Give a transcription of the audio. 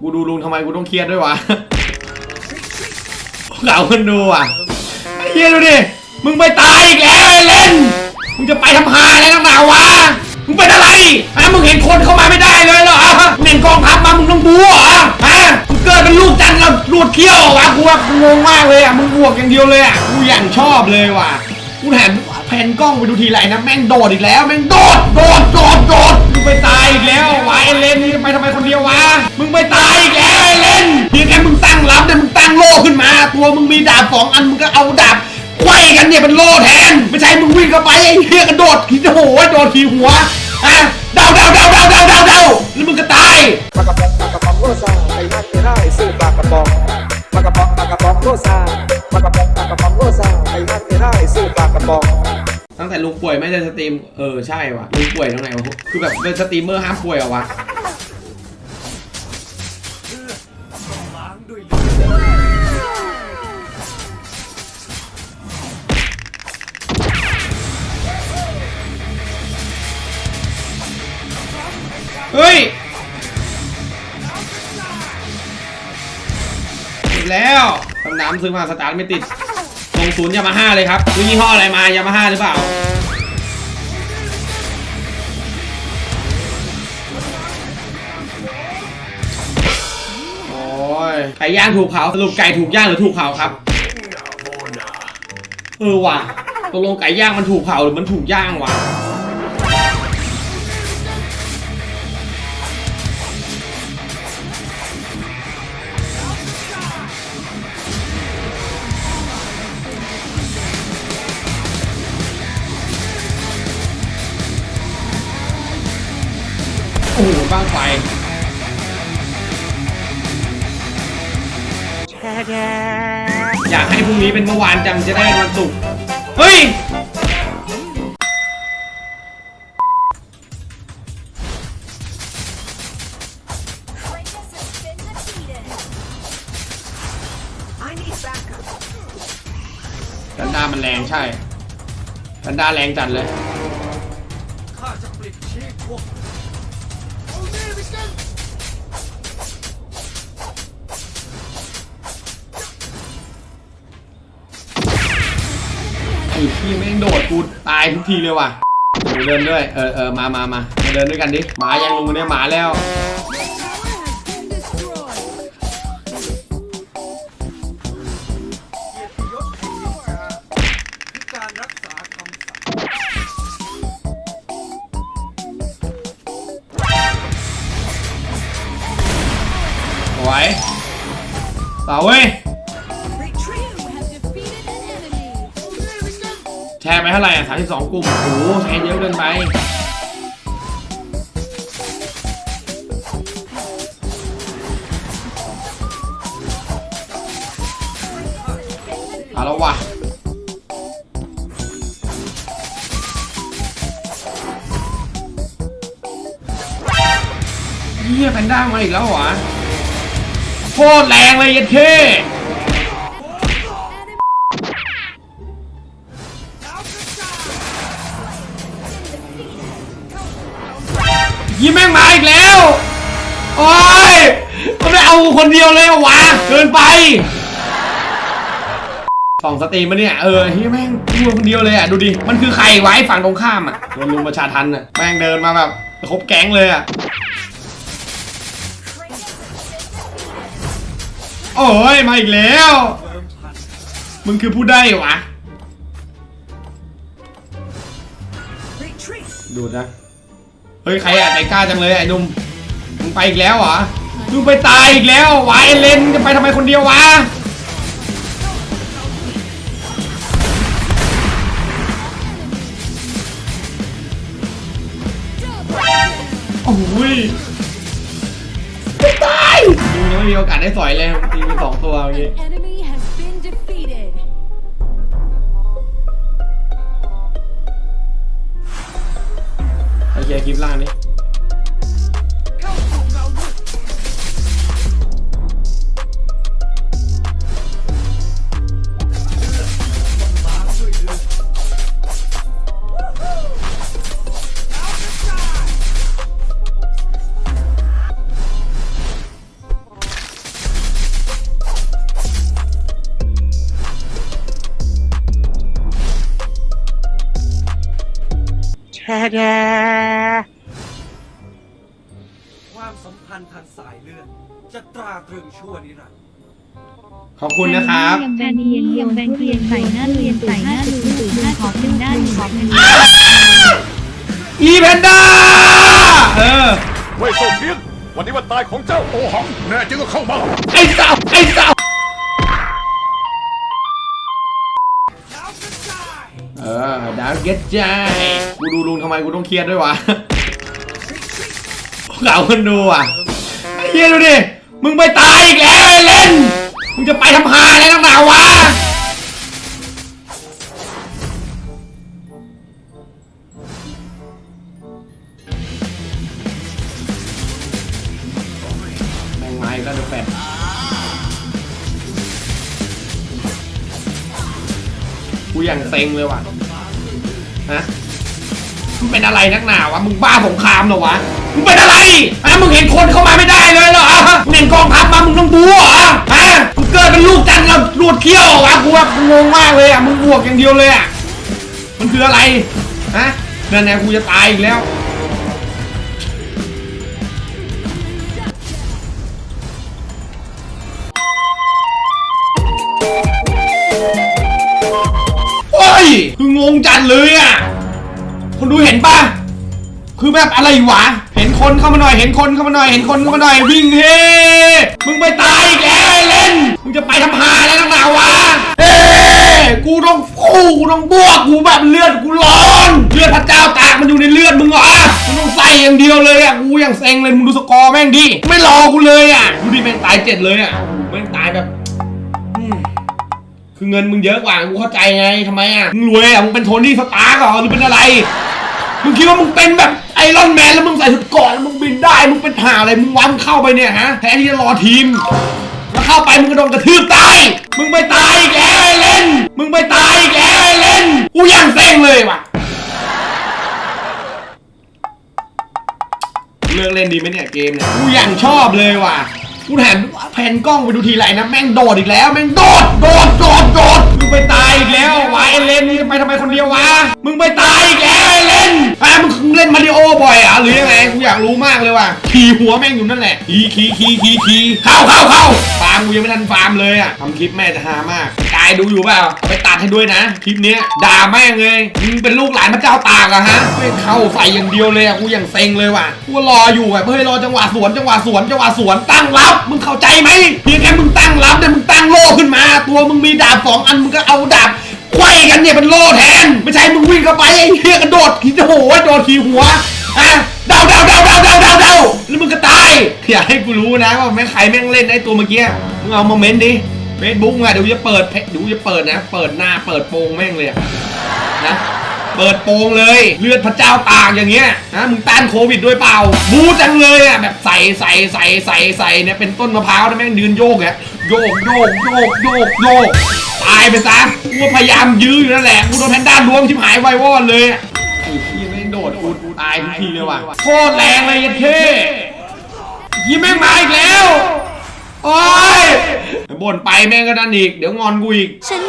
กูดูลุงทำไมกูต้องเครียดด้วยวะเหงาคนดูอะไอ้เฮียดูดิ มึงไปตายอีกแล้วไอ้เล่น มึงจะไปทำหาอะไรนักหนาวะ มึงเป็นอะไรฮะมึงเห็นคนเข้ามาไม่ได้เลยเหรอเห็นกองทัพมามึงต้องบู๊เหรอฮะมึงเกิดเป็นลูกจันทร์แล้วรวดเขี้ยวอวะกูว่ากูงงมากเลยอะ มึงบวกอย่างเดียวเลยอะ กูอย่างชอบเลยว่ะ กูแถม แผ่นกล้องไปดูทีไรนะแม่งโดดอีกแล้วแม่งโดดโดดโดดโดดมึงไปตายอีกแล้ววะไอเลนนี่ไปทำไมคนเดียววะมึงไปตายอีกแล้วไอเลนเพียงแค่มึงตั้งรับเนี่ยมึงตั้งโล่ขึ้นมา ตัวมึงมีดาบสองอันมึงก็เอาดาบไขว้กันเนี่ยเป็นโล่แทนไม่ใช่มึงวิ่งเข้าไปไอ้เหี้ยกระโดดขีดโอ้โหโดดขี่หัวอะเดาเดาเดาเดาเดาเดาเดาแล้วมึงก็ตายปากระป๋องปากระป๋องโรซาไปนั่นไปได้ซื้อปากระป๋องปากระป๋องปากระป๋องโรซาปากระป๋องปากระป๋องโซื้อกระป๋องตั้งแต่ลุงป่วยไม่ได้สตรีม เออใช่ว่ะลุงป่วยตรงไหนวะคือแบบเป็นสตรีมเมอร์ห้ามป่วยเหรอวะเฮ้ยติดแล้วตำน้ำซื้อมาสตาร์ทไม่ติด งศูนย์ยามาฮ่าเลยครับซื้อยี่ห้ออะไรมายามาฮ่าหรือเปล่าโอ้ยไก่ย่างถูกเผาสรุปไก่ถูกย่างหรือถูกเผาครับ เออว่ะตกลงไก่ย่างมันถูกเผาหรือมันถูกย่างวะ โอ้โหบ้างไฟอยากให้พรุ่งนี้เป็นเมื่อวานจังจะได้วันศุกร์เฮ้ย Kratos has been defeated. I need backup. ดันดามันแรงใช่ดันดาแรงจัดเลย อ้พี่แม่งโดดกูตายทุกทีเลยว่ะเดี๋ยวเดินด้วย เออเออมามามามาเดินด้วยกันดิหมายังลงมาเนี่ยหมาแล้วสวต่อเว้ย ร์ไปเท่าไหร่อะ32กลุ่มโอ้โหแชร์เยอะเกินไปเอาล้วว่ะเฮียแพนด้ามาอีกแล้วเหรอโคตรแรงเลยยัดเท่ ยี่แม่งมาอีกแล้ว โอ้ยมันไม่เอาคนเดียวเลยวะเกินไปสองสตรีมมาเนี่ย เออเฮียแม่งดูคนเดียวเลยอะ ดูดิ มันคือใครไว้ฝั่งตรงข้ามอะโดนลุมประชาทันอะ แม่งเดินมาแบบครบแก๊งเลยอะ โอ้ย มาอีกแล้ว มึงคือผู้ได้วะ ดูนะ ฮ้ยใครอะใจกล้าจังเลยไอ้นุ่มมึงไปอีกแล้วเหรอมึงไปตายอีกแล้ววะไอเลนจะไปทำไมคนเดียววะโอ้ยไม่ตายมึงยังไม่มีโอกาสได้สอยเลยตีไปสองตัวเมื่อกี้ เคลียร์คลิปล่างนี่ ความสัมพันธ์ทางสายเลือดจะตราตรึงชั่วนิรันดร์ขอบคุณนะครับแบนเทียนเทียมแบนเทียนใส่หน้าเรียนใส่หน้าดูดูดูขอเป็นด้านขอเป็นอีแพนด้าเออเว่ยโซเทียนวันนี้วันตายของเจ้าโอหังแน่จริงก็เข้ามาไอ้เจ้าไอ้เจ้า เออดาวเก็ตใจกูดูลุงทำไมกูต้องเครียดด้วยวะเหงาคนดูอะไอ้เฮียดูดิ มึงไปตายอีกแล้วไอ้เล่น มึงจะไปทำหาอะไรนักหนาวะแมงไม้ก็เดือแฟด กูอย่างเซ็งเลยว่ะฮะมึงเป็นอะไรนักหนาวะมึงบ้าสงครามเหรอวะมึงเป็นอะไรฮะมึงเห็นคนเข้ามาไม่ได้เลยเหรอมึงเห็นกองทัพมามึงต้องบู๊เหรอฮะมึงเกิดเป็นลูกจันทร์แล้วรวดเขี้ยวเหรอวะกูแบบงงมากเลยอะมึงบวกอย่างเดียวเลยอะมันคืออะไรฮะนั่นแน่กูจะตายอีกแล้ว งงจัดเลยอะคนดูเห็นปะคือแบบอะไรวะ เห็นคนเข้ามาหน่อย เห็นคนเข้ามาหน่อย เห็นคนเข้ามาหน่อย วิ่งเฮ้มึงไปตายอีกแล้วเล่น มึงจะไปทำหาแล้วนักหนาวะ เฮ้กูต้องคู่กูต้องบวก กูแบบเลือดกูร้อน เลือดพระเจ้าตากมันอยู่ในเลือดมึงเหรอมึงต้องใส่อย่างเดียวเลยอะ กูอย่างเซ็งเลย มึงดูสกอร์แม่งดิ ไม่รอกูเลยอะ ดูดิแม่งตายเจ็ดเลยอะ แม่งตายแบบอืม คือเงินมึงเยอะกว่ากูเข้าใจไงทำไมอะมึงรวยอะมึงเป็นโทนี่สตาร์กเหรอหรือเป็นอะไรมึงคิดว่ามึงเป็นแบบไอรอนแมนแล้วมึงใส่ชุดเกราะแล้วมึงบินได้มึงเป็นห่าอะไรมึงวันเข้าไปเนี่ยฮะแทนที่จะรอทีมแล้วเข้าไปมึงก็โดนกระทืบตายมึงไปตายอีกเล่น มึงไปตายอีกเล่นกูยังเซ็งเลยว่ะเลิกเล่นดีไหมเนี่ยเกมเนี่ยกูยังชอบเลยว่ะ กูแถมแผ่นกล้องไปดูทีไรนะแม่งโดดอีกแล้ว แม่งโดดโดดโดดโดดมึงไปตายอีกแล้ววะไอเลนนี่ไปทำไมคนเดียววะมึงไปตายอีกแล้วเอเลน เล่นมาริโอบ่อยอะหรือยังไงกูอยากรู้มากเลยว่ะขี่หัวแม่งอยู่นั่นแหละขี่ขี่ขี่ขี่ขี่เข้าเข้าเข้าฟาร์มกูยังไม่ทันฟาร์มเลยอะทำคลิปแม่จะฮามากกายดูอยู่เปล่าไปตัดให้ด้วยนะคลิปเนี้ยด่าแม่งเลยมึงเป็นลูกหลานพระเจ้าตากอะฮะไม่เข้าใส่อย่างเดียวเลยอะกูอย่างเซ็งเลยว่ะกูรออยู่อะเพื่อรอจังหวะสวนจังหวะสวนจังหวะสวนตั้งรับมึงเข้าใจไหมเพียงแค่มึงตั้งรับเนี่ยมึงตั้งโล่ขึ้นมา ตัวมึงมีดาบสองอันมึงก็เอาดาบ ไขว้กันเนี่ยเป็นโล่แทน ไม่ใช่มึงวิ่งเข้าไปไอ้เหี้ยกระโดดขี่โอ้โหโดดขี่หัวฮะเดาเดาเดาเดาเดาเดาเดาแล้วมึงก็ตายอยากให้กูรู้นะว่าแม่งใครแม่งเล่นไอ้ตัวเมื่อกี้มึงเอามาเม้นดิเฟซบุ๊กอะเดี๋ยวจะเปิดเพจเดี๋ยวจะเปิดนะ เปิดหน้าเปิดโปงแม่งเลยอะนะเปิดโปงเลยเลือดพระเจ้าตากอย่างเงี้ยนะมึงต้านโควิดด้วยเปล่า บูจังเลยอะแบบใส่ใส่ใส่ใส่ใส่เนี่ยเป็นต้นมะพร้าวนะแม่งยืนโยกเนี่ยโยกโยกโยกโยกโยก ตายไปซะกูก็พยายามยื้ออยู่นั่นแหละกูโดนแพนด้าล้วงชิบหายไววอดเลยอะไอ้ที่ไม่งโดดกูตายทุกทีเลยว่ะโคตรแรงเลยยัดเท่ยี่แม่งมาอีกแล้วโอ้ยบ่นไปแม่งก็นั่นอีก เดี๋ยวงอนกูอีก ฉัน